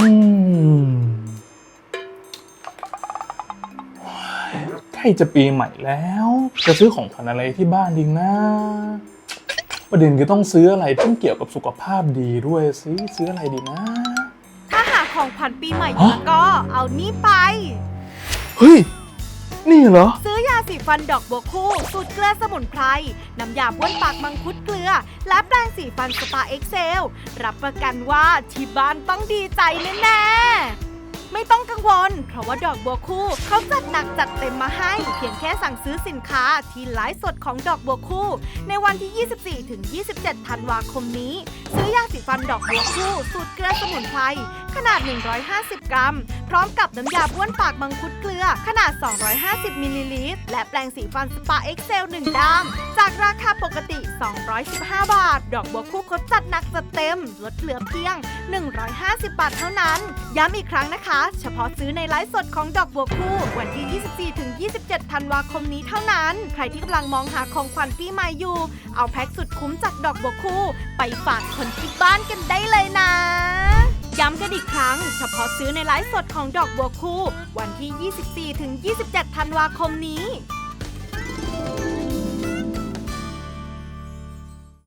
อืมใกล้จะปีใหม่แล้ว จะซื้อของขวัญอะไรที่บ้านดีนะ ประเด็นคือต้องซื้ออะไรที่เกี่ยวกับสุขภาพดีด้วยสิซื้ออะไรดีนะ ถ้าหาของขวัญปีใหม่อยู่แล้วก็เอานี่ไป เฮ้ย นี่เหรอ ซื้อยาสีฟันดอกบัวคู่สูตรเกลือสมุนไพรน้ำยาบ้วนปากมังคุดเกลือ และแปรงสีฟันสปาเอ็กเซลรับประกันว่าที่บ้านต้องดีใจแน่ๆไม่ต้อ งกังวล เพราะว่าดอกบัวคู่เขาจัดหนักจัดเต็มมาให้ เพียงแค่สั่งซื้อสินค้าที่ไลฟ์สดของดอกบัวคู่ ในวันที่ 24 ถึง 27 ธันวาคมนี้ ซื้อยาสีฟันดอกบัวคู่สูตรเกลือสมุนไพรขนาด 150 กรัม พร้อมกับน้ำยาบ้วนปากมังคุดเกลือ ขนาด 250 มิลลิลิตร และแปรงสีฟันสปาเอ็กเซล1ด้ามจากราคาปกติ 215 บาท ดอกบัวคู่เขาจัดหนักจัดเต็ม ลดเหลือเพียง 150 บาทเท่านั้น ย้ำอีกครั้งนะคะ เฉพาะซื้อในไลฟ์สดของดอกบัวคู่ วันที่ 24ถึง27 ธันวาคมนี้เท่านั้น ใครที่กำลังมองหาของขวัญปีใหม่อยู่ เอาแพ็กสุดคุ้มจากดอกบัวคู่ ไปฝากคนที่บ้านกันได้เลยนะย้ำกันอีกครั้ง เฉพาะซื้อในไลฟ์สดของดอกบัวคู่ วันที่ 24ถึง27 ธันวาคมนี้